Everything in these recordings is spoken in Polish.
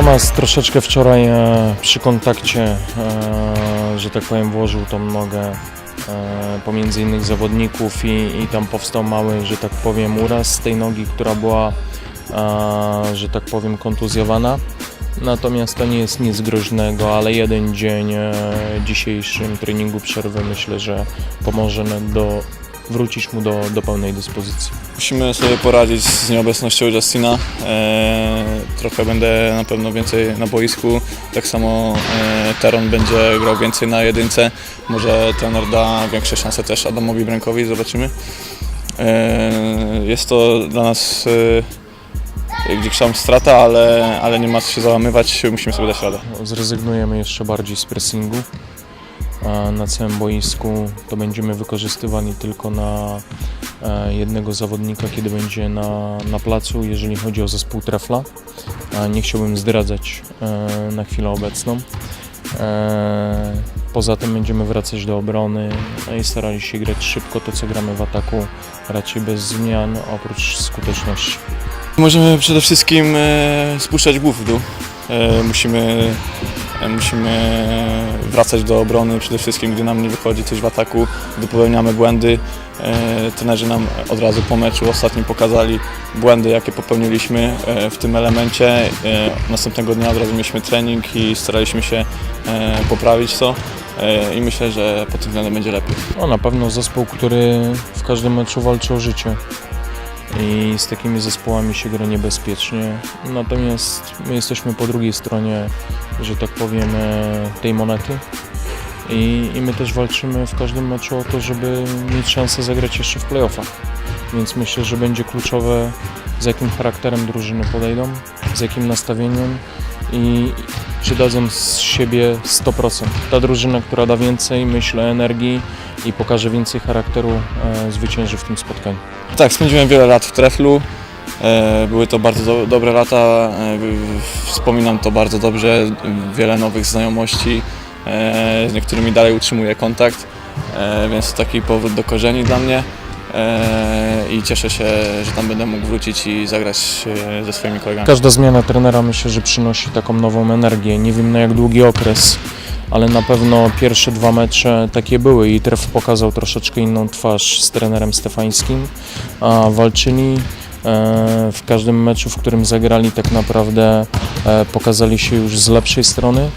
Natomiast troszeczkę wczoraj e, przy kontakcie, e, że tak powiem, włożył tą nogę e, pomiędzy innych zawodników i, i tam powstał mały, że tak powiem, uraz z tej nogi, która była, że tak powiem, kontuzjowana. Natomiast to nie jest nic groźnego, ale jeden dzień dzisiejszym treningu przerwy myślę, że pomoże do wrócić mu do, do pełnej dyspozycji. Musimy sobie poradzić z nieobecnością Justina. E, trochę będę na pewno więcej na boisku. Tak samo e, Teron będzie grał więcej na jedynce. Może trener da większe szanse też Adamowi Brękowi, zobaczymy. E, jest to dla nas e, gdzieś tam strata, ale, ale nie ma co się załamywać, musimy sobie dać radę. Zrezygnujemy jeszcze bardziej z pressingu. A Na całym boisku to będziemy wykorzystywani tylko na e, jednego zawodnika, kiedy będzie na, na placu, jeżeli chodzi o zespół Trefla. Nie chciałbym zdradzać e, na chwilę obecną. E, Poza tym będziemy wracać do obrony no i starali się grać szybko to, co gramy w ataku, raczej bez zmian, oprócz skuteczności. Możemy przede wszystkim spuszczać głów w dół. Musimy, musimy wracać do obrony przede wszystkim, gdy nam nie wychodzi coś w ataku, gdy popełniamy błędy. E, trenerzy nam od razu po meczu ostatnim pokazali błędy, jakie popełniliśmy e, w tym elemencie. E, następnego dnia od razu mieliśmy trening i staraliśmy się poprawić to. I myślę, że pod tym względem będzie lepiej. No, na pewno zespół, który w każdym meczu walczy o życie. I z takimi zespołami się gra niebezpiecznie. Natomiast my jesteśmy po drugiej stronie, że tak powiem, e, tej monety. I, I my też walczymy w każdym meczu o to, żeby mieć szansę zagrać jeszcze w playoffach. Więc myślę, że będzie kluczowe, z jakim charakterem drużyny podejdą, z jakim nastawieniem i czy dadzą z siebie 100%. Ta drużyna, która da więcej, myślę, energii i pokaże więcej charakteru, e, zwycięży w tym spotkaniu. Tak, spędziłem wiele lat w Treflu. E, Były to bardzo do, dobre lata. e, Wspominam to bardzo dobrze. Wiele nowych znajomości. e, Z niektórymi dalej utrzymuję kontakt, e, więc to taki powrót do korzeni dla mnie. E, I cieszę się, że tam będę mógł wrócić i zagrać e, ze swoimi kolegami. Każda zmiana trenera myślę, że przynosi taką nową energię. Nie wiem na jak długi okres, ale na pewno pierwsze dwa mecze takie były i Tref pokazał troszeczkę inną twarz z trenerem Stefańskim. A walczyli e, w każdym meczu, w którym zagrali tak naprawdę pokazali się już z lepszej strony.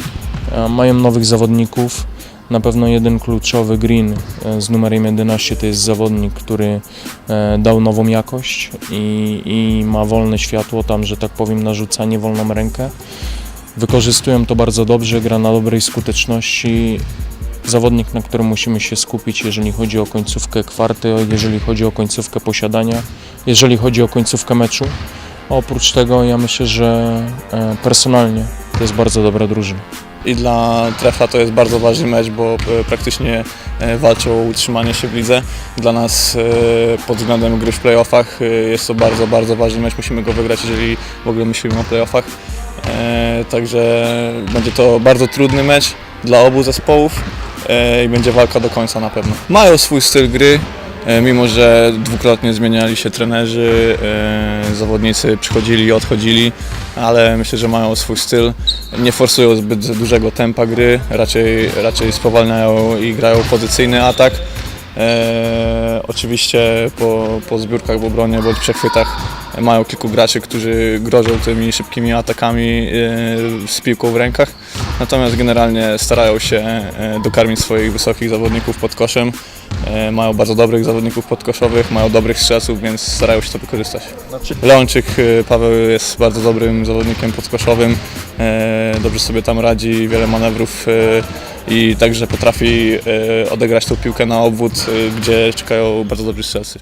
Mają nowych zawodników. Na pewno jeden kluczowy Green e, z numerem 11 to jest zawodnik, który e, dał nową jakość i, i ma wolne światło tam, że tak powiem, na rzucanie wolną rękę. Wykorzystują to bardzo dobrze, gra na dobrej skuteczności. Zawodnik, na którym musimy się skupić, jeżeli chodzi o końcówkę kwarty, jeżeli chodzi o końcówkę posiadania, jeżeli chodzi o końcówkę meczu. Oprócz tego ja myślę, że e, personalnie to jest bardzo dobra drużyna. I dla Trefla to jest bardzo ważny mecz, bo e, praktycznie e, walczą o utrzymanie się w lidze. Dla nas e, pod względem gry w playoffach jest to bardzo, bardzo ważny mecz. Musimy go wygrać, jeżeli w ogóle myślimy o playoffach. Także będzie to bardzo trudny mecz dla obu zespołów i będzie walka do końca na pewno. Mają swój styl gry, mimo że dwukrotnie zmieniali się trenerzy, e, zawodnicy przychodzili i odchodzili, ale myślę, że mają swój styl. Nie forsują zbyt dużego tempa gry, raczej, raczej spowalniają i grają pozycyjny atak. E, oczywiście po, po zbiórkach w obronie bądź przechwytach mają kilku graczy, którzy grożą tymi szybkimi atakami e, z piłką w rękach. Natomiast generalnie starają się e, dokarmić swoich wysokich zawodników pod koszem. E, mają bardzo dobrych zawodników podkoszowych, mają dobrych strzelców, więc starają się to wykorzystać. Leonczyk e, Paweł jest bardzo dobrym zawodnikiem podkoszowym, e, dobrze sobie tam radzi, wiele manewrów i także potrafi odegrać tą piłkę na obwód, gdzie czekają bardzo dobrzy strzelcy.